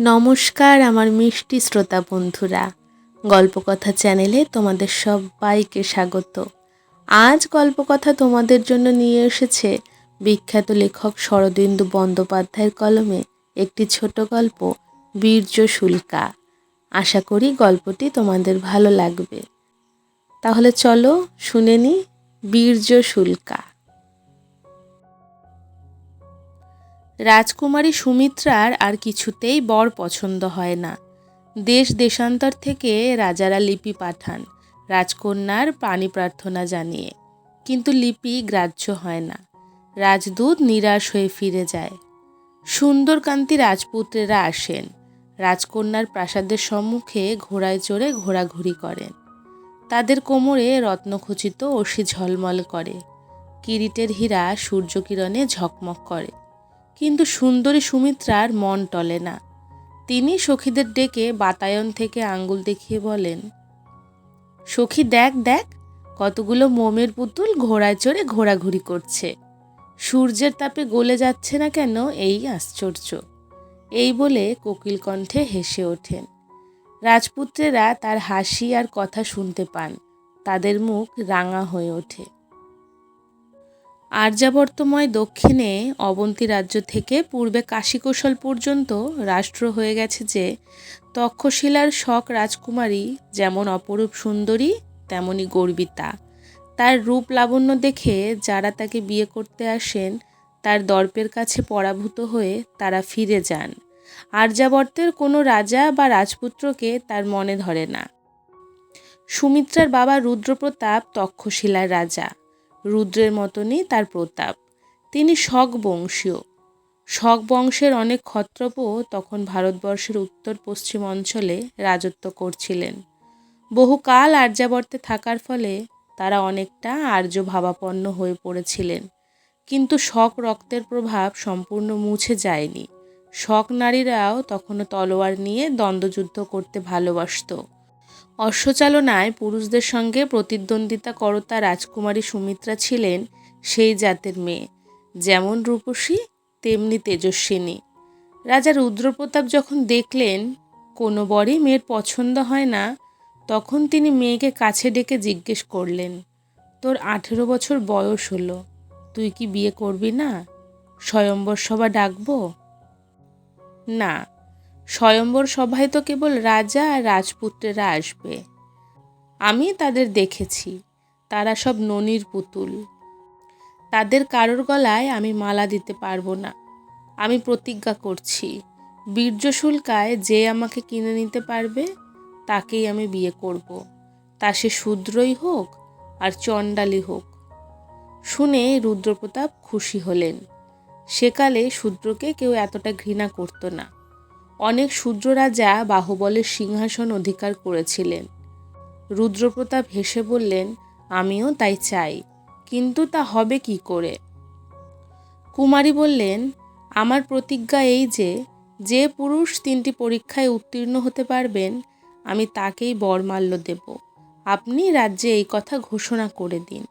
নমস্কার আমার মিষ্টি শ্রোতা বন্ধুরা। গল্পকথা চ্যানেলে তোমাদের সবাইকে স্বাগত। আজ গল্পকথা তোমাদের জন্য নিয়ে এসেছে বিখ্যাত লেখক শরদিন্দু বন্দ্যোপাধ্যায়ের কলমে একটি ছোট গল্প, বীর্য শুল্কা। আশা করি গল্পটি তোমাদের ভালো লাগবে। তাহলে চলো শুনে নি বীর্য শুল্কা। রাজকুমারী সুমিত্রার আর কিছুতেই বর পছন্দ হয় না। দেশ দেশান্তর থেকে রাজারা লিপি পাঠান, রাজকন্যার পানি প্রার্থনা জানিয়ে। কিন্তু লিপি গ্রাহ্য হয় না। রাজদূত নিরাশ হয়ে ফিরে যায়। সুন্দরকান্তি রাজপুত্রেরা আসেন। রাজকন্যার প্রাসাদের সম্মুখে ঘোড়ায় চড়ে ঘোরাঘুরি করেন। তাদের কোমরে রত্নখচিত অসি ঝলমল করে। কিরিটের হীরা সূর্যকিরণে ঝকমক করে। কিন্তু সুন্দরী সুমিত্রার মন টলে না। তিনি সখীদের ডেকে বাতায়ন থেকে আঙ্গুল দেখিয়ে বলেন, সখী, দেখ দেখ, কতগুলো মোমের পুতুল ঘোড়ায় চড়ে ঘোরাঘুরি করছে। সূর্যের তাপে গলে যাচ্ছে না কেন এই আশ্চর্য এই বলে কোকিল কণ্ঠে হেসে ওঠেন। রাজপুত্রেরা তার হাসি আর কথা শুনতে পান। তাদের মুখ রাঙা হয়ে ওঠে। আর্যাবর্তময় দক্ষিণে অবন্তী রাজ্য থেকে পূর্বে কাশীকৌশল পর্যন্ত রাষ্ট্র হয়ে গেছে যে, তক্ষশিলার শখ রাজকুমারী যেমন অপরূপ সুন্দরী, তেমনি গর্বিতা। তার রূপ লাবণ্য দেখে যারা তাকে বিয়ে করতে আসেন, তার দর্পের কাছে পরাভূত হয়ে তারা ফিরে যান। আর্যাবর্তের কোনো রাজা বা রাজপুত্রকে তার মনে ধরে না। সুমিত্রার বাবা রুদ্রপ্রতাপ তক্ষশিলার রাজা। রুদ্রের মতনই তার প্রতাপ। তিনি বংশীয় শক বংশের অনেক ক্ষত্রপও তখন ভারতবর্ষের উত্তর পশ্চিম অঞ্চলে রাজত্ব করছিলেন। বহুকাল আর্যাবর্তে থাকার ফলে তারা অনেকটা আর্য ভাবাপন্ন হয়ে পড়েছিলেন। কিন্তু শক রক্তের প্রভাব সম্পূর্ণ মুছে যায়নি। শক নারীরাও তখনও তলোয়ার নিয়ে দ্বন্দ্বযুদ্ধ করতে ভালোবাসত। অশ্বচালনায় পুরুষদের সঙ্গে প্রতিদ্বন্দ্বিতা করতা রাজকুমারী সুমিত্রা ছিলেন সেই জাতের মেয়ে। যেমন রূপসী, তেমনি তেজস্বিনী। রাজা রুদ্রপ্রতাপ যখন দেখলেন কোনো বরই মেয়ের পছন্দ হয় না, তখন তিনি মেয়েকে কাছে ডেকে জিজ্ঞেস করলেন, তোর আঠেরো বছর বয়স হলো, তুই কি বিয়ে করবি না? স্বয়ম্বর সভা ডাকবো? না। স্বয়ম্বর সভায় তো কেবল রাজা আর রাজপুত্রেরা আসবে। আমি তাদের দেখেছি, তারা সব ননির পুতুল। তাদের কারোর গলায় আমি মালা দিতে পারব না। আমি প্রতিজ্ঞা করছি, বীর্য শুল্কায় যে আমাকে কিনে নিতে পারবে, তাকেই আমি বিয়ে করব। তা সে শূদ্রই হোক আর চণ্ডালি হোক। শুনে রুদ্রপ্রতাপ খুশি হলেন। সেকালে শূদ্রকে কেউ এতটা ঘৃণা করতো না। অনেক রাজা বাহুবলের সিংহাসন অধিকার করেছিলেন। রুদ্রপ্রতাপ হেসে বললেন, আমিও তাই চাই, কিন্তু তা হবে কি করে? কুমারী বললেন, আমার প্রতিজ্ঞা এই যে যে পুরুষ তিনটি পরীক্ষায় উত্তীর্ণ হতে পারবেন, আমি তাকেই বরমাল্য দেব। আপনি রাজ্যে এই কথা ঘোষণা করে দিন।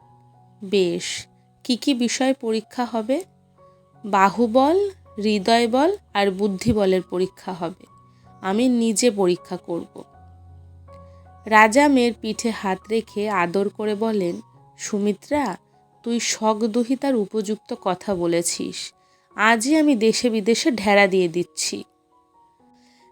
বেশ, কি কি বিষয় পরীক্ষা হবে? বাহুবল হৃদয় বল আর বুদ্ধি বলের পরীক্ষা হবে। আমি নিজে পরীক্ষা করব। রাজা মেয়ের পিঠে হাত রেখে আদর করে বলেন, সুমিত্রা, তুই শকদহিতার উপযুক্ত কথা বলেছিস। আজই আমি দেশে বিদেশে ঢেরা দিয়ে দিচ্ছি।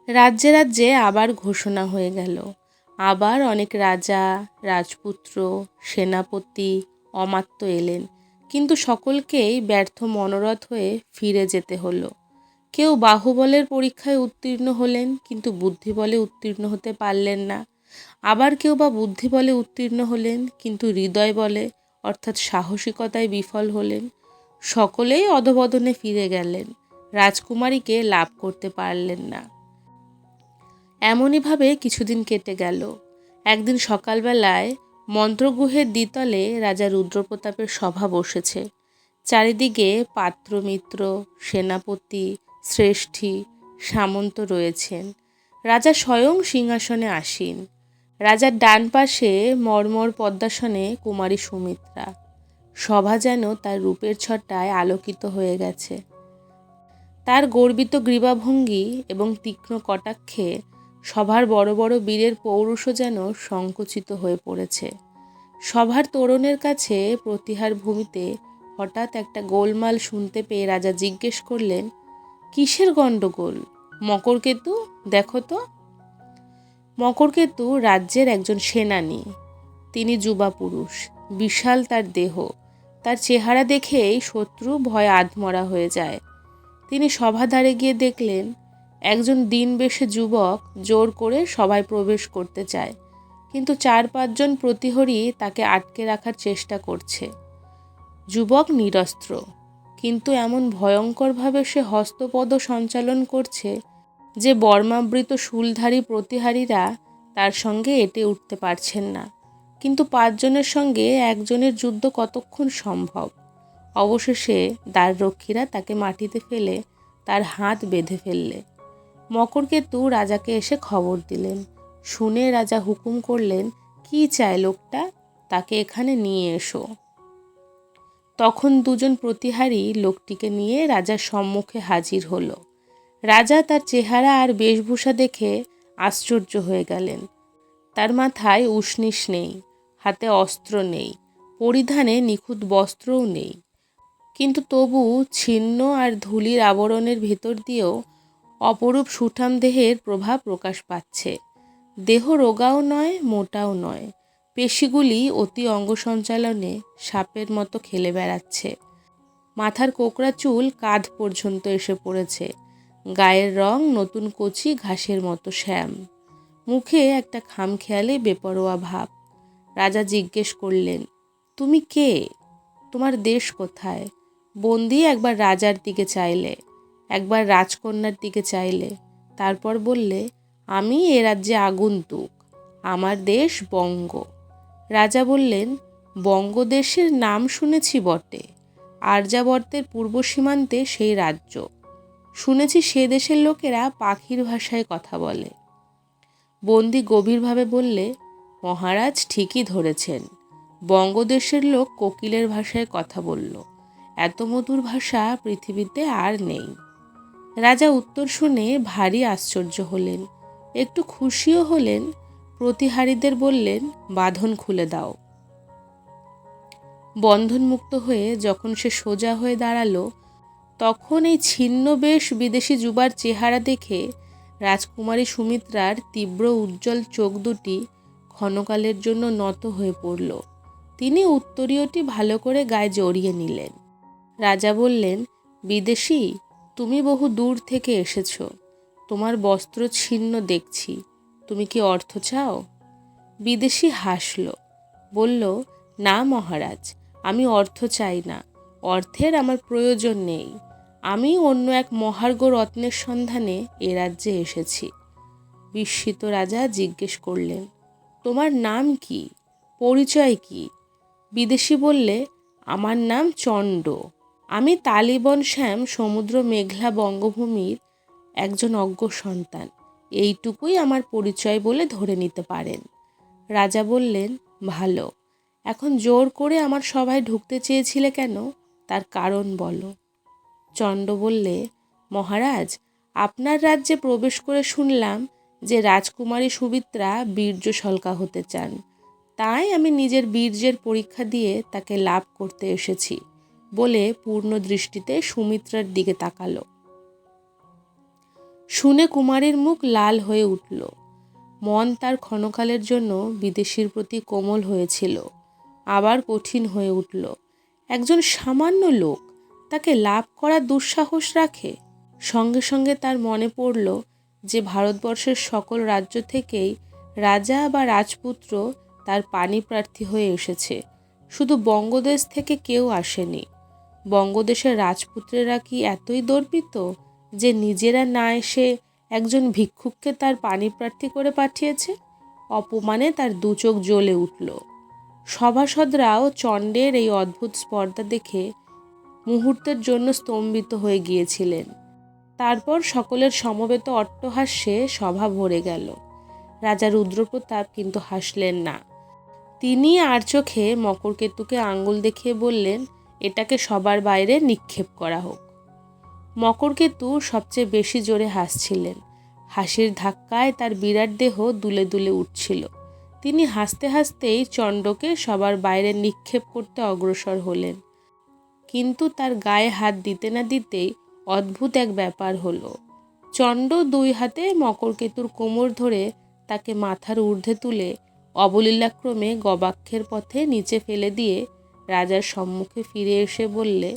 রাজ্যে রাজ্যে আবার ঘোষণা হয়ে গেল। আবার অনেক রাজা, রাজপুত্র, সেনাপতি অমাত্য এলেন। কিন্তু সকলকেই ব্যর্থ মনোরথ হয়ে ফিরে যেতে হলো। কেউ বাহুবলের পরীক্ষায় উত্তীর্ণ হলেন, কিন্তু বুদ্ধি বলে উত্তীর্ণ হতে পারলেন না। আবার কেউ বা বুদ্ধি বলে উত্তীর্ণ হলেন, কিন্তু হৃদয় বলে অর্থাৎ সাহসিকতায় বিফল হলেন। সকলেই অধবদনে ফিরে গেলেন, রাজকুমারীকে লাভ করতে পারলেন না। এমনইভাবে কিছুদিন কেটে গেল। একদিন সকালবেলায় মন্ত্রগুহের দ্বিতলে রাজা রুদ্রপ্রতাপের সভা বসেছে। চারিদিকে পাত্রমিত্র, সেনাপতি, শ্রেষ্ঠী, সামন্ত রয়েছেন। রাজা স্বয়ং সিংহাসনে আসীন। রাজার ডান পাশে মর্মর পদ্মাসনে কুমারী সুমিত্রা। সভা যেন তার রূপের ছটায় আলোকিত হয়ে গেছে। তার গর্বিত গ্রীবাভঙ্গি এবং তীক্ষ্ণ কটাক্ষে সভার বড় বড় বীরের পৌরুষও যেন সংকুচিত হয়ে পড়েছে। সভার তরুণের কাছে প্রতিহার ভূমিতে হঠাৎ একটা গোলমাল শুনতে পেয়ে রাজা জিজ্ঞেস করলেন, কিসের গণ্ডগোল? মকরকেতু দেখো তো। মকরকেতু রাজ্যের একজন সেনানী। তিনি যুবা পুরুষ, বিশাল তার দেহ। তার চেহারা দেখেই শত্রু ভয় আধমরা হয়ে যায়। তিনি সভাধারে গিয়ে দেখলেন একজন দিনবেশে যুবক জোর করে সবাই প্রবেশ করতে চায়, কিন্তু চার পাঁচজন প্রতিহরী তাকে আটকে রাখার চেষ্টা করছে। যুবক নিরস্ত্র, কিন্তু এমন ভয়ঙ্করভাবে সে হস্তপদ সঞ্চালন করছে যে বর্মাবৃত শুলধারী প্রতিহারীরা তার সঙ্গে এটে উঠতে পারছেন না। কিন্তু পাঁচজনের সঙ্গে একজনের যুদ্ধ কতক্ষণ সম্ভব? অবশেষে দ্বাররক্ষীরা তাকে মাটিতে ফেলে তার হাত বেঁধে ফেললে। মকরকেতু রাজাকে এসে খবর দিলেন। শুনে রাজা হুকুম করলেন, কি চায় লোকটা? তাকে এখানে নিয়ে এসো। তখন দুজন প্রতিহারী লোকটিকে নিয়ে রাজার সম্মুখে হাজির হলো। রাজা তার চেহারা আর বেশভূষা দেখে আশ্চর্য হয়ে গেলেন। তার মাথায় উষ্ণিস নেই, হাতে অস্ত্র নেই, পরিধানে নিখুঁত বস্ত্রও নেই। কিন্তু তবু ছিন্ন আর ধুলির আবরণের ভেতর দিয়েও অপরূপ সুঠাম দেহের প্রভাব প্রকাশ পাচ্ছে। দেহ রোগাও নয়, মোটাও নয়। পেশিগুলি অতি অঙ্গ সঞ্চালনে সাপের মতো খেলে বেড়াচ্ছে। মাথার কোকড়া চুল কাঁধ পর্যন্ত এসে পড়েছে। গায়ের রং নতুন কচি ঘাসের মতো শ্যাম। মুখে একটা খামখেয়ালে বেপরোয়া ভাব। রাজা জিজ্ঞেস করলেন, তুমি কে? তোমার দেশ কোথায়? বন্দি একবার রাজার দিকে চাইলে। একবার রাজকন্যার দিকে চাইলে। তারপর বললে, আমি এ রাজ্যে আগন্তুক, আমার দেশ বঙ্গ। রাজা বললেন বঙ্গদেশের নাম শুনেছি বটে, আর্যাবর্তের পূর্ব সীমান্তে সেই রাজ্য। শুনেছি সে দেশের লোকেরা পাখির ভাষায় কথা বলে। বন্দি গভীরভাবে বললে, মহারাজ ঠিকই ধরেছেন বঙ্গদেশের লোক কোকিলের ভাষায় কথা বলল। এত মধুর ভাষা পৃথিবীতে আর নেই। রাজা উত্তর শুনে ভারী আশ্চর্য হলেন। একটু খুশিও হলেন, প্রতিহারীদের বললেন, বাঁধন খুলে দাও। বন্ধনমুক্ত হয়ে যখন সে সোজা হয়ে দাঁড়াল, তখন এই ছিন্ন বেশ বিদেশি যুবার চেহারা দেখে রাজকুমারী সুমিত্রার তীব্র উজ্জ্বল চোখ দুটি ক্ষণকালের জন্য নত হয়ে পড়ল। তিনি উত্তরীয়টি ভালো করে গায়ে জড়িয়ে নিলেন। রাজা বললেন, বিদেশি তুমি বহু দূর থেকে এসেছ। তোমার বস্ত্র ছিন্ন দেখছি। তুমি কি অর্থ চাও? বিদেশি হাসল। বলল, না মহারাজ, আমি অর্থ চাই না। অর্থের আমার প্রয়োজন নেই। আমি অন্য এক মহার্ঘ রত্নের সন্ধানে এ রাজ্যে এসেছি। বিস্মিত রাজা জিজ্ঞেস করলেন, তোমার নাম কি? পরিচয় কি? বিদেশি বললে, আমার নাম চণ্ড। আমি তালিবন শ্যাম সমুদ্র মেঘলা বঙ্গভূমির একজন অজ্ঞ সন্তান। এইটুকুই আমার পরিচয় বলে ধরে নিতে পারেন। রাজা বললেন, ভালো। এখন জোর করে আমার সভায় ঢুকতে চেয়েছিলে কেন? তার কারণ বলো। চণ্ড বললে, মহারাজ, আপনার রাজ্যে প্রবেশ করে শুনলাম যে রাজকুমারী সুমিত্রা বীর্য সলকা হতে চান। তাই আমি নিজের বীর্যের পরীক্ষা দিয়ে তাকে লাভ করতে এসেছি। বলে পূর্ণ দৃষ্টিতে সুমিত্রার দিকে তাকালো। শুনে কুমারীর মুখ লাল হয়ে উঠল। মন তার ক্ষণকালের জন্য বিদেশির প্রতি কোমল হয়েছিল। আবার কঠিন হয়ে উঠল। একজন সামান্য লোক, তাকে লাভ করার দুঃসাহস রাখে। সঙ্গে সঙ্গে তার মনে পড়ল যে ভারতবর্ষের সকল রাজ্য থেকেই রাজা বা রাজপুত্র তার পানি প্রার্থী হয়ে এসেছে। শুধু বঙ্গদেশ থেকে কেউ আসেনি। বঙ্গদেশের রাজপুত্রেরা কি এতই দর্পিত যে নিজেরা না এসে একজন ভিক্ষুককে তার পানি প্রার্থী করে পাঠিয়েছে? অপমানে তার দু চোখ জ্বলে উঠল। সভাসদরাও চণ্ডের এই অদ্ভুত স্পর্ধা দেখে মুহূর্তের জন্য স্তম্ভিত হয়ে গিয়েছিলেন। তারপর সকলের সমবেত অট্টহাস্যে সভা ভরে গেল। রাজা রুদ্রপ্রতাপ কিন্তু হাসলেন না। তিনি আর চোখে মকরকেতুকে আঙ্গুল দেখিয়ে বললেন এটাকে সবার বাইরে নিক্ষেপ করা হোক। মকরকেতু সবচেয়ে বেশি জোরে হাসছিলেন। হাসির ধাক্কায় তার বিরাট দেহ দুলে দুলে উঠছিল। তিনি হাসতে হাসতেই চণ্ডকে সবার বাইরে নিক্ষেপ করতে অগ্রসর হলেন। কিন্তু তার গায়ে হাত দিতে না দিতেই অদ্ভুত এক ব্যাপার হলো। চণ্ড দুই হাতে মকরকেতুর কোমর ধরে তাকে মাথার ঊর্ধ্বে তুলে অবলীলাক্রমে গবাক্ষের পথে নিচে ফেলে দিয়ে রাজার সম্মুখে ফিরে এসে বললে,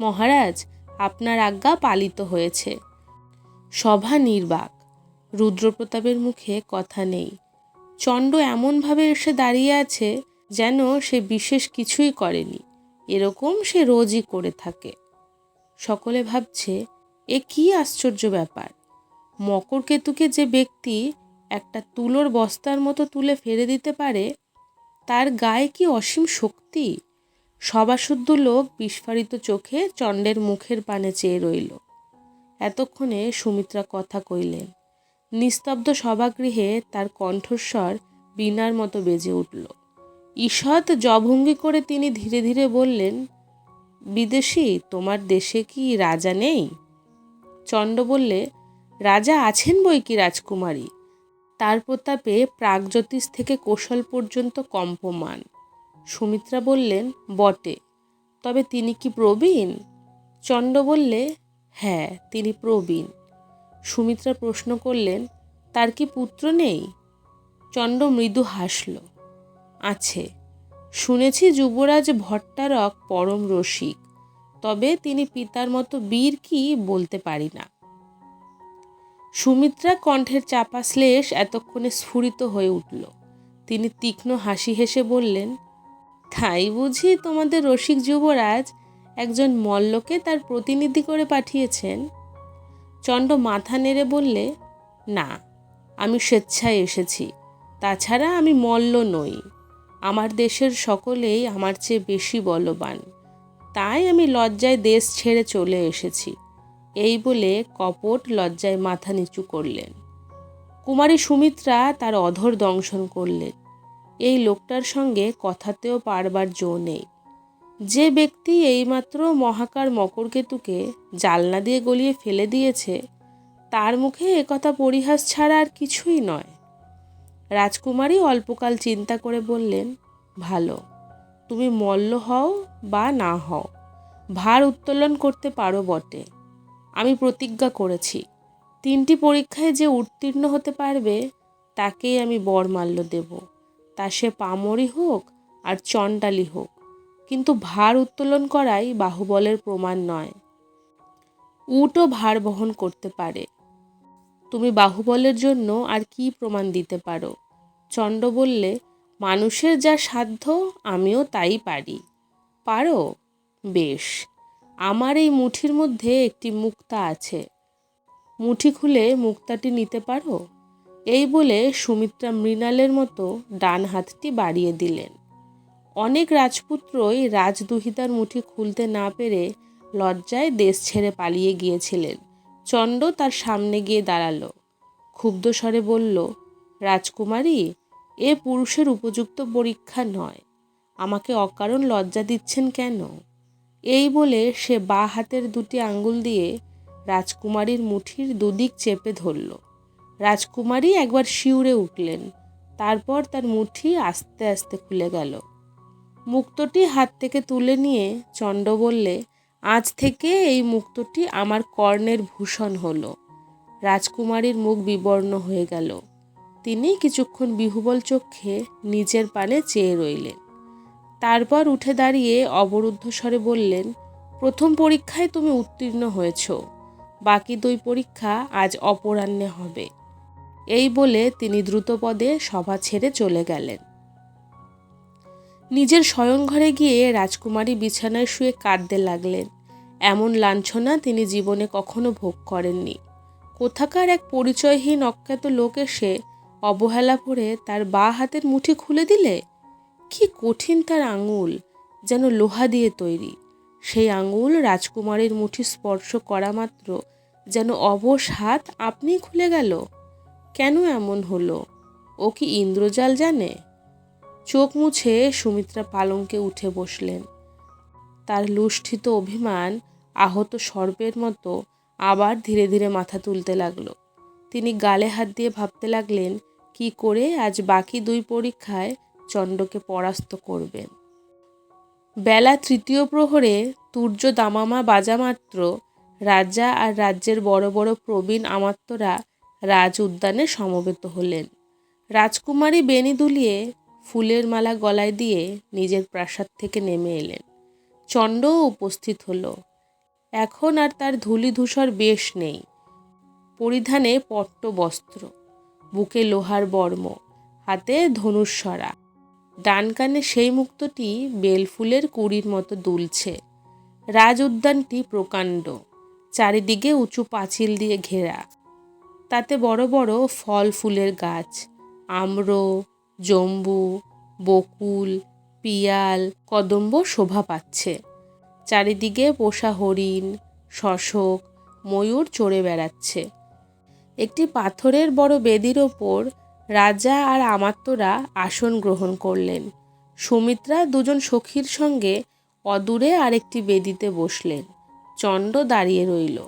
মহারাজ, আপনার আজ্ঞা পালিত হয়েছে। সভা নির্বাক। রুদ্রপ্রতাপের মুখে কথা নেই। চণ্ড এমনভাবে এসে দাঁড়িয়ে আছে যেন সে বিশেষ কিছুই করেনি। এরকম সে রোজই করে থাকে। সকলে ভাবছে, এ কি আশ্চর্য ব্যাপার। মকরকেতুকে যে ব্যক্তি একটা তুলোর বস্তার মতো তুলে ফেলে দিতে পারে তার গায়ে কি অসীম শক্তি? সবাশুদ্ধ লোক বিস্ফারিত চোখে চণ্ডের মুখের পানে চেয়ে রইল। এতক্ষণে সুমিত্রা কথা কইলেন। নিস্তব্ধ সভাগৃহে তার কণ্ঠস্বর বীণার মতো বেজে উঠল। ঈষৎ জভঙ্গি করে তিনি ধীরে ধীরে বললেন, বিদেশি, তোমার দেশে কি রাজা নেই? চণ্ড বললে, রাজা আছেন বই কি রাজকুমারী? তার প্রতাপে প্রাগজ্যোতিষ থেকে কৌশল পর্যন্ত কম্পমান। সুমিত্রা বললেন, বটে। তবে তিনি কি প্রবীণ? চণ্ড বললে হ্যাঁ তিনি প্রবীণ। সুমিত্রা প্রশ্ন করলেন, তার কি পুত্র নেই? চণ্ড মৃদু হাসল, আছে। শুনেছি যুবরাজ ভট্টারক পরম রসিক। তবে তিনি পিতার মতো বীর কি বলতে পারি না? সুমিত্রা কণ্ঠের চাপা শ্লেষ এতক্ষণে স্ফুরিত হয়ে উঠল। তিনি তীক্ষ্ণ হাসি হেসে বললেন, তাই বুঝি তোমাদের রসিক যুবরাজ একজন মল্লকে তার প্রতিনিধি করে পাঠিয়েছেন? চণ্ড মাথা নেড়ে বললে, না, আমি স্বেচ্ছায় এসেছি। তাছাড়া আমি মল্ল নই। আমার দেশের সকলেই আমার চেয়ে বেশি বলবান। তাই আমি লজ্জায় দেশ ছেড়ে চলে এসেছি। এই বলে কপট লজ্জায় মাথা নিচু করলেন। কুমারী সুমিত্রা তার অধর দংশন করলেন। এই লোকটার সঙ্গে কথাতেও পারবার জো নেই। যে ব্যক্তি এইমাত্র মহাকার মকরকেতুকে জালনা দিয়ে গলিয়ে ফেলে দিয়েছে, তার মুখে একথা পরিহাস ছাড়া আর কিছুই নয়। রাজকুমারী অল্পকাল চিন্তা করে বললেন, ভালো, তুমি মল্ল হও বা না হও, ভার উত্তোলন করতে পারো বটে। আমি প্রতিজ্ঞা করেছি। তিনটি পরীক্ষায় যে উত্তীর্ণ হতে পারবে, তাকেই আমি বরমাল্য দেব। তা সে পামরি হোক আর চণ্ডালি হোক। কিন্তু ভার উত্তোলন করাই বাহুবলের প্রমাণ নয়। উটও ভার বহন করতে পারে। তুমি বাহুবলের জন্য আর কি প্রমাণ দিতে পারো? চণ্ড বললে, মানুষের যা সাধ্য, আমিও তাই পারি। পারো? বেশ। আমার এই মুঠির মধ্যে একটি মুক্তা আছে। মুঠি খুলে মুক্তাটি নিতে পারো? এই বলে সুমিত্রা মৃণালের মতো ডান হাতটি বাড়িয়ে দিলেন। অনেক রাজপুত্রই রাজদুহিতার মুঠি খুলতে না পেরে লজ্জায় দেশ ছেড়ে পালিয়ে গিয়েছিলেন। চণ্ড তার সামনে গিয়ে দাঁড়াল। ক্ষুব্ধ স্বরে বলল, রাজকুমারী, এ পুরুষের উপযুক্ত পরীক্ষা নয়। আমাকে অকারণ লজ্জা দিচ্ছেন কেন? এই বলে সে বা হাতের দুটি আঙ্গুল দিয়ে রাজকুমারীর মুঠির দুদিক চেপে ধরল। রাজকুমারী একবার শিউরে উঠলেন, তারপর তার মুঠি আস্তে আস্তে খুলে গেল। মুক্তটি হাত থেকে তুলে নিয়ে চণ্ড বললে, আজ থেকে এই মুক্তটি আমার কর্ণের ভূষণ হলো। রাজকুমারীর মুখ বিবর্ণ হয়ে গেল। তিনি কিছুক্ষণ বিহুবল চক্ষে নিজের পানে চেয়ে রইলেন। তারপর উঠে দাঁড়িয়ে অবরুদ্ধ স্বরে বললেন, প্রথম পরীক্ষায় তুমি উত্তীর্ণ হয়েছ, বাকি দুই পরীক্ষা আজ অপরাহ্নে হবে। এই বলে তিনি দ্রুতপদে সভা ছেড়ে চলে গেলেন। নিজের ঘরে গিয়ে রাজকুমারী বিছানায় শুয়ে কাঁদতে লাগলেন। এমন লাঞ্ছনা তিনি জীবনে কখনো ভোগ করেননি। কোথাকার এক পরিচয়হীন অজ্ঞাত লোক এসে অবহেলা করে তার বা হাতের মুঠি খুলে দিলে? কি কঠিন তার আঙুল যেন লোহা দিয়ে তৈরি। সেই আঙুল রাজকুমারীর মুঠি স্পর্শ করা মাত্র যেন অবশ হাত আপনিই খুলে গেল। কেন এমন হলো? ও কি ইন্দ্রজাল জানে? চোখ মুছে সুমিত্রা পালঙ্কে উঠে বসলেন। তার লুষ্ঠিত অভিমান আহত সর্পের মতো আবার ধীরে ধীরে মাথা তুলতে লাগল। তিনি গালে হাত দিয়ে ভাবতে লাগলেন, কি করে আজ বাকি দুই পরীক্ষায় চণ্ডকে পরাস্ত করবেন বেলা তৃতীয় প্রহরে তুর্য দামামা বাজা মাত্র রাজা আর রাজ্যের বড় বড় প্রবীণ আমাত্যরা রাজ উদ্যানে সমবেত হলেন। রাজকুমারী বেনি দুলিয়ে ফুলের মালা গলায় দিয়ে নিজের প্রাসাদ থেকে নেমে এলেন। চণ্ডও উপস্থিত হলো। এখন আর তার ধূলিধূসর বেশ নেই। পরিধানে পট্ট বস্ত্র বুকে লোহার বর্ম, হাতে ধনুস্বরা ডান কানে সেই মুক্তটি বেলফুলের কুড়ির মতো দুলছে। রাজ উদ্যানটি প্রকাণ্ড। চারিদিকে উঁচু পাঁচিল দিয়ে ঘেরা। তাতে বড় বড় ফল ফুলের গাছ। আম্র, জম্বু, বকুল, পিয়াল, কদম্ব শোভা পাচ্ছে। চারিদিকে পোষা হরিণ, শশক, ময়ূর চড়ে বেড়াচ্ছে। একটি পাথরের বড় বেদির ওপর রাজা আর আমাত্যরা আসন গ্রহণ করলেন। সুমিত্রা দুজন সখীর সঙ্গে অদূরে আরেকটি বেদিতে বসলেন। চণ্ড দাঁড়িয়ে রইল।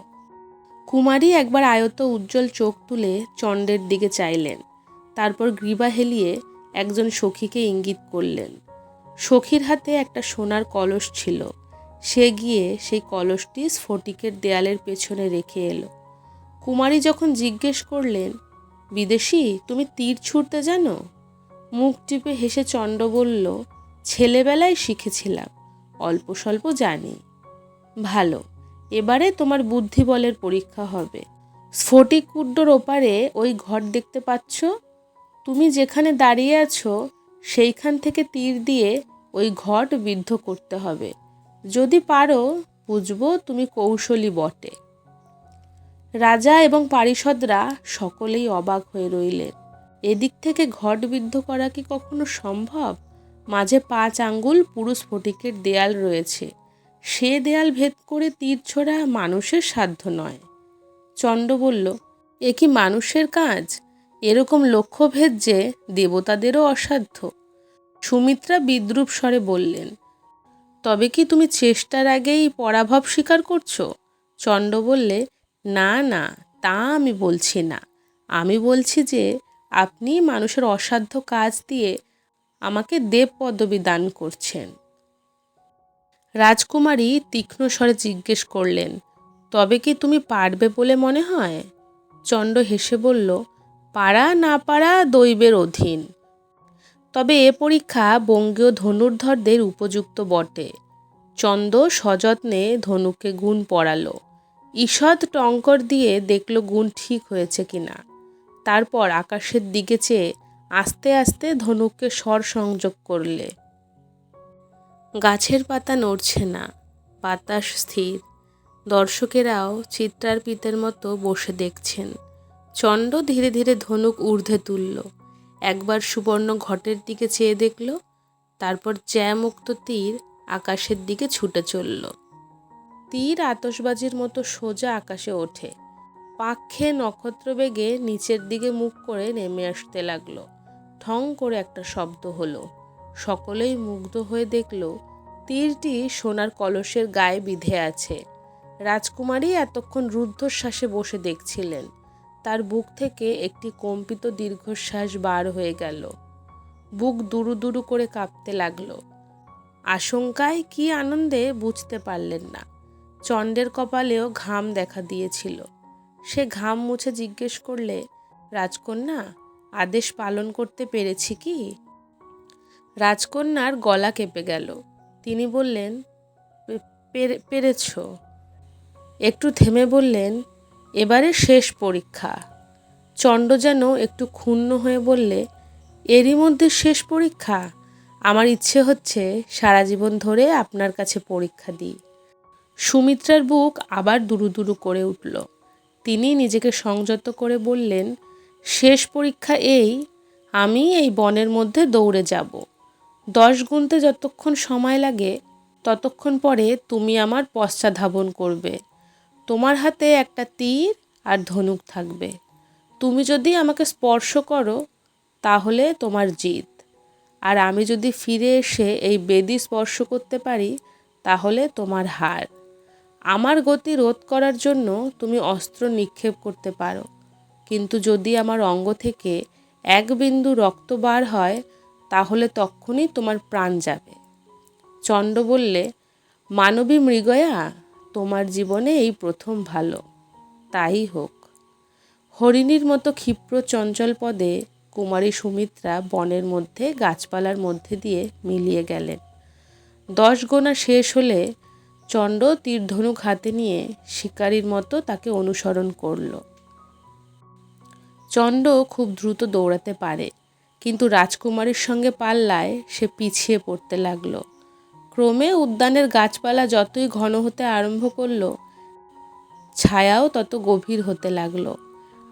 কুমারী একবার আয়ত উজ্জ্বল চোখ তুলে চণ্ডের দিকে চাইলেন। তারপর গ্রীবা হেলিয়ে একজন সখীকে ইঙ্গিত করলেন। সখীর হাতে একটা সোনার কলস ছিল। সে গিয়ে সেই কলসটি স্ফটিকের দেয়ালের পেছনে রেখে এলো। কুমারী যখন জিজ্ঞেস করলেন বিদেশি, তুমি তীর ছুঁড়তে জানো? মুখ টিপে হেসে চণ্ড বলল, ছেলেবেলায় শিখেছিলাম, অল্প স্বল্প জানি। ভালো, এবারে তোমার বুদ্ধি বলের পরীক্ষা হবে। স্ফটিক কুড্ডোর ওপারে ওই ঘর দেখতে পাচ্ছ? তুমি যেখানে দাঁড়িয়ে আছো, সেইখান থেকে তীর দিয়ে ওই ঘট বিদ্ধ করতে হবে। যদি পারো বুঝব তুমি কৌশলী বটে। রাজা এবং পারিষদরা সকলেই অবাক হয়ে রইলেন। এদিক থেকে ঘট বিদ্ধ করা কি কখনো সম্ভব? মাঝে পাঁচ আঙ্গুল পুরো স্ফটিকের দেয়াল রয়েছে। সে দেয়াল ভেদ করে তীর ছোড়া মানুষের সাধ্য নয়। চণ্ড বলল, এ কি মানুষের কাজ? এরকম লক্ষ্যভেদ যে দেবতাদেরও অসাধ্য। সুমিত্রা বিদ্রুপ স্বরে বললেন, তবে কি তুমি চেষ্টার আগেই পরাভব স্বীকার করছ? চণ্ড বললে না না, তা আমি বলছি না। আমি বলছি যে, আপনি মানুষের অসাধ্য কাজ দিয়ে আমাকে দেব পদবী দান করছেন। রাজকুমারী তীক্ষ্ণ স্বরে জিজ্ঞেস করলেন, তবে কি তুমি পারবে বলে মনে হয়? চণ্ড হেসে বলল, পারা না পারা দৈবের অধীন। তবে এ পরীক্ষা বঙ্গীয় ধনুর্ধরদের উপযুক্ত বটে। চন্দ সযত্নে ধনুকে গুণ পড়ালো ঈষৎ টঙ্কর দিয়ে দেখল গুণ ঠিক হয়েছে কিনা। তারপর আকাশের দিকে চেয়ে আস্তে আস্তে ধনুককে স্বর সংযোগ করলে। গাছের পাতা নড়ছে না, বাতাস স্থির। দর্শকেরাও চিত্রার্পিতের মতো বসে দেখছেন। চণ্ড ধীরে ধীরে ধনুক ঊর্ধ্বে তুলল। একবার সুবর্ণ ঘটের দিকে চেয়ে দেখল, তারপর জ্যামুক্ত তীর আকাশের দিকে ছুটে চলল। তীর আতসবাজির মতো সোজা আকাশে ওঠে। পাক খেয়ে নক্ষত্র বেগে নিচের দিকে মুখ করে নেমে আসতে লাগল। ঠং করে একটা শব্দ হলো। সকলেই মুগ্ধ হয়ে দেখল, তীরটি সোনার কলসের গায়ে বিধে আছে। রাজকুমারী এতক্ষণ রুদ্ধশ্বাসে বসে দেখছিলেন। তার বুক থেকে একটি কম্পিত দীর্ঘশ্বাস বার হয়ে গেল। বুক দুরু দুরু করে কাঁপতে লাগল। আশঙ্কায় কি আনন্দে বুঝতে পারলেন না। চণ্ডের কপালেও ঘাম দেখা দিয়েছিল। সে ঘাম মুছে জিজ্ঞেস করলে, রাজকন্যা, আদেশ পালন করতে পেরেছি কি? রাজকন্যার গলা কেঁপে গেল। তিনি বললেন পেরেছ। একটু থেমে বললেন, এবারে শেষ পরীক্ষা। চণ্ড যেন একটু ক্ষুণ্ণ হয়ে বললে, এরই মধ্যে শেষ পরীক্ষা? আমার ইচ্ছে হচ্ছে সারা জীবন ধরে আপনার কাছে পরীক্ষা দিই। সুমিত্রার বুক আবার দুরু দুরু করে উঠল। তিনি নিজেকে সংযত করে বললেন, শেষ পরীক্ষা এই, আমি এই বনের মধ্যে দৌড়ে যাব। দশ গুনতে যতক্ষণ সময় লাগে, ততক্ষণ পরে তুমি আমার পশ্চাধাবন করবে। তোমার হাতে একটা তীর আর ধনুক থাকবে। তুমি যদি আমাকে স্পর্শ করো, তাহলে তোমার জিত। আর আমি যদি ফিরে এসে এই বেদি স্পর্শ করতে পারি, তাহলে তোমার হার। আমার গতি রোধ করার জন্য তুমি অস্ত্র নিক্ষেপ করতে পারো। কিন্তু যদি আমার অঙ্গ থেকে এক বিন্দু রক্ত বার হয়, তাহলে তখনই তোমার প্রাণ যাবে। চণ্ড বললে, মানবী মৃগয়া, তোমার জীবনে এই প্রথম ভালো। তাই হোক। হরিণীর মতো ক্ষিপ্র চঞ্চল পদে কুমারী সুমিত্রা বনের মধ্যে, গাছপালার মধ্যে দিয়ে মিলিয়ে গেলেন। দশ গোনা শেষ হলে চণ্ড তীরধনুক হাতে নিয়ে শিকারীর মতো তাকে অনুসরণ করল। চণ্ড খুব দ্রুত দৌড়াতে পারে, কিন্তু রাজকুমারীর সঙ্গে পাল্লায় সে পিছিয়ে পড়তে লাগল। ক্রমে উদ্যানের গাছপালা যতই ঘন হতে আরম্ভ করল, ছায়াও তত গভীর হতে লাগল।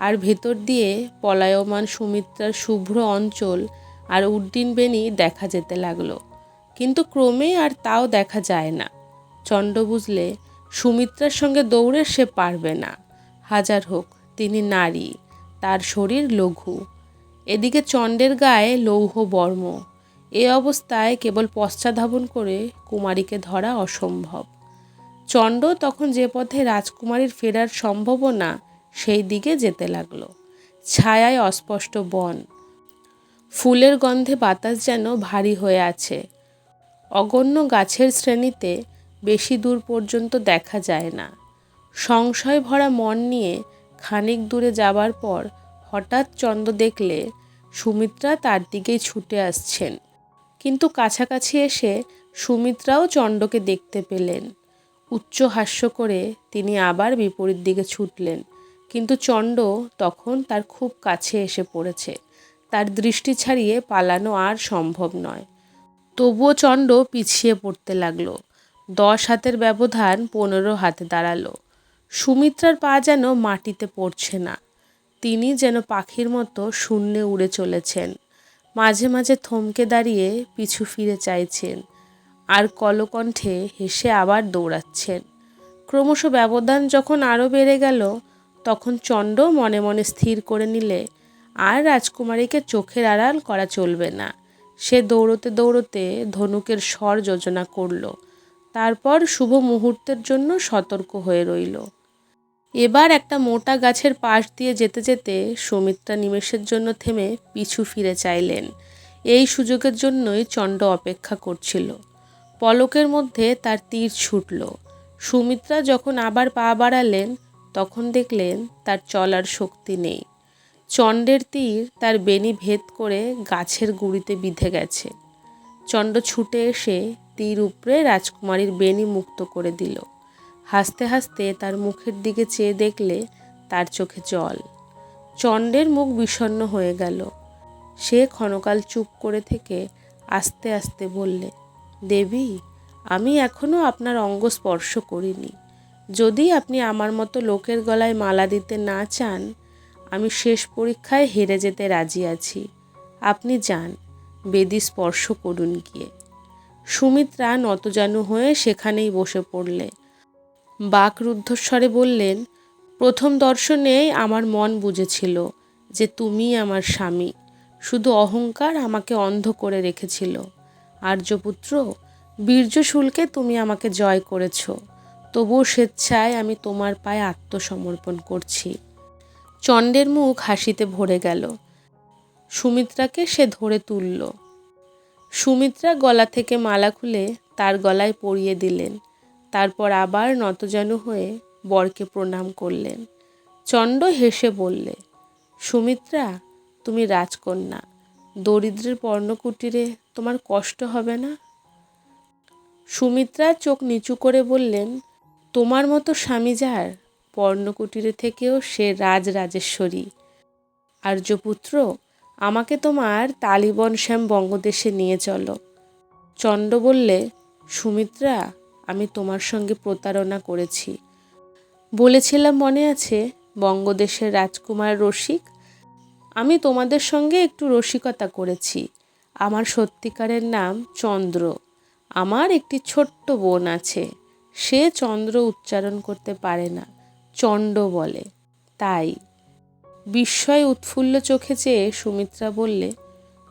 আর ভেতর দিয়ে পলায়মান সুমিত্রার শুভ্র অঞ্চল আর উড্ডিন বেনি দেখা যেতে লাগল। কিন্তু ক্রমে আর তাও দেখা যায় না। চণ্ড বুঝলে সুমিত্রার সঙ্গে দৌড়ে সে পারবে না। হাজার হোক, তিনি নারী, তার শরীর লঘু। এদিকে চণ্ডের গায়ে লৌহ বর্ম। এ অবস্থায় কেবল পশ্চাধাবন করে কুমারীকে ধরা অসম্ভব। চণ্ড তখন যে পথে রাজকুমারীর ফেরার সম্ভাবনা সেই দিকে যেতে লাগল। ছায়ায় অস্পষ্ট বন। ফুলের গন্ধে বাতাস যেন ভারী হয়ে আছে। অগণ্য গাছের শ্রেণীতে বেশি দূর পর্যন্ত দেখা যায় না। সংশয় ভরা মন নিয়ে খানিক দূরে যাবার পর হঠাৎ চন্দ্র দেখলে সুমিত্রা তার দিকেই ছুটে আসছেন। কিন্তু কাছাকাছি এসে সুমিত্রাও চণ্ডকে দেখতে পেলেন। উচ্চ হাস্য করে তিনি আবার বিপরীত দিকে ছুটলেন। কিন্তু চণ্ড তখন তার খুব কাছে এসে পড়েছে। তার দৃষ্টি ছাড়িয়ে পালানো আর সম্ভব নয়। তবুও চণ্ড পিছিয়ে পড়তে লাগল। দশ হাতের ব্যবধান পনেরো হাতে দাঁড়াল। সুমিত্রার পা যেন মাটিতে পড়ছে না। তিনি যেন পাখির মতো শূন্যে উড়ে চলেছেন। মাঝে মাঝে থমকে দাঁড়িয়ে পিছু ফিরে চাইছেন। আর কলকণ্ঠে হেসে আবার দৌড়াচ্ছেন। ক্রমশ ব্যবধান যখন আরও বেড়ে গেল, তখন চণ্ড মনে মনে স্থির করে নিলে আর রাজকুমারীকে চোখের আড়াল করা চলবে না। সে দৌড়তে দৌড়তে ধনুকের স্বর যোজনা করল। তারপর শুভ মুহূর্তের জন্য সতর্ক হয়ে রইল। এবার একটা মোটা গাছের পাশ দিয়ে যেতে যেতে সুমিত্রা নিমেষের জন্য থেমে পিছু ফিরে চাইলেন। এই সুযোগের জন্যই চণ্ড অপেক্ষা করছিল। পলকের মধ্যে তার তীর ছুটল। সুমিত্রা যখন আবার পা বাড়ালেন, তখন দেখলেন তার চলার শক্তি নেই। চণ্ডের তীর তার বেনি ভেদ করে গাছের গুড়িতে বিঁধে গেছে। চণ্ড ছুটে এসে তীর উপরে রাজকুমারীর বেনি মুক্ত করে দিল। হাসতে হাসতে তার মুখের দিকে চেয়ে দেখলে তার চোখে জল। চণ্ডের মুখ বিষণ্ন হয়ে গেল। সে ক্ষণকাল চুপ করে থেকে আস্তে আস্তে বললে, দেবী, আমি এখনও আপনার অঙ্গ স্পর্শ করিনি। যদি আপনি আমার মতো লোকের গলায় মালা দিতে না চান, আমি শেষ পরীক্ষায় হেরে যেতে রাজি আছি। আপনি যান, বেদি স্পর্শ করুন গিয়ে। সুমিত্রা নতজানু হয়ে সেখানেই বসে পড়লে। বাক রুদ্ধস্বরে বললেন, প্রথম দর্শনেই আমার মন বুঝেছিল যে তুমি আমার স্বামী। শুধু অহংকার আমাকে অন্ধ করে রেখেছিল। আর্যপুত্র বীর্য শুল্কে তুমি আমাকে জয় করেছ। তবুও স্বেচ্ছায় আমি তোমার পায়ে আত্মসমর্পণ করছি। চণ্ডের মুখ হাসিতে ভরে গেল। সুমিত্রাকে সে ধরে তুলল। সুমিত্রা গলা থেকে মালা খুলে তার গলায় পরিয়ে দিলেন। তারপর আবার নতজানু হয়ে বরকে প্রণাম করলেন। চণ্ড হেসে বললে, সুমিত্রা, তুমি রাজকন্যা। দরিদ্রের পর্ণকুটিরে তোমার কষ্ট হবে না? সুমিত্রা চোখ নিচু করে বললেন, তোমার মতো স্বামী যার পর্ণকুটিরে থেকেও সে রাজ রাজেশ্বরী আর্যপুত্র আমাকে তোমার তালিবন শ্যাম বঙ্গদেশে নিয়ে চলো। চণ্ড বললে, সুমিত্রা, আমি তোমার সঙ্গে প্রতারণা করেছি। বলেছিলাম মনে আছে, বঙ্গদেশের রাজকুমার রসিক? আমি তোমাদের সঙ্গে একটু রসিকতা করেছি। আমার সত্যিকারের নাম চন্দ্র। আমার একটি ছোট্ট বোন আছে। সে চন্দ্র উচ্চারণ করতে পারে না। চণ্ড বলে। তাই বিস্ময় উৎফুল্ল চোখে চেয়ে সুমিত্রা বললে,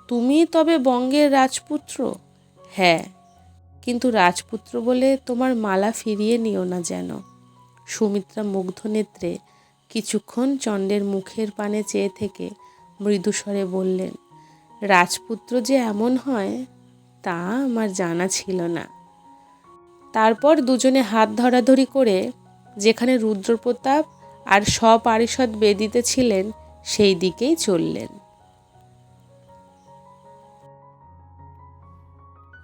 তুমি তবে বঙ্গের রাজপুত্র? হ্যাঁ কিন্তু রাজপুত্র বলে তোমার মালা ফিরিয়ে নিও না যেন। সুমিত্রা মুগ্ধ নেত্রে কিছুক্ষণ চণ্ডের মুখের পানে চেয়ে থেকে মৃদুস্বরে বললেন, রাজপুত্র যে এমন হয়, তা আমার জানা ছিল না। তারপর দুজনে হাত ধরাধরি করে, যেখানে রুদ্রপ্রতাপ আর সপারিষদ বেদিতে ছিলেন, সেই দিকেই চললেন।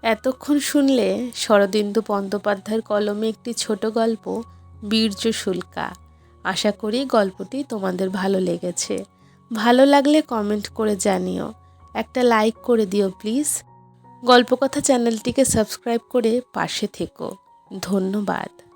এতক্ষণ শুনলে শরদিন্দু বন্দ্যোপাধ্যায়ের কলমে একটি ছোট গল্প, বীর্য শুল্কা। আশা করি গল্পটি তোমাদের ভালো লেগেছে। ভালো লাগলে কমেন্ট করে জানিও। একটা লাইক করে দিও প্লিজ। গল্পকথা চ্যানেলটিকে সাবস্ক্রাইব করে পাশে থেকো। ধন্যবাদ।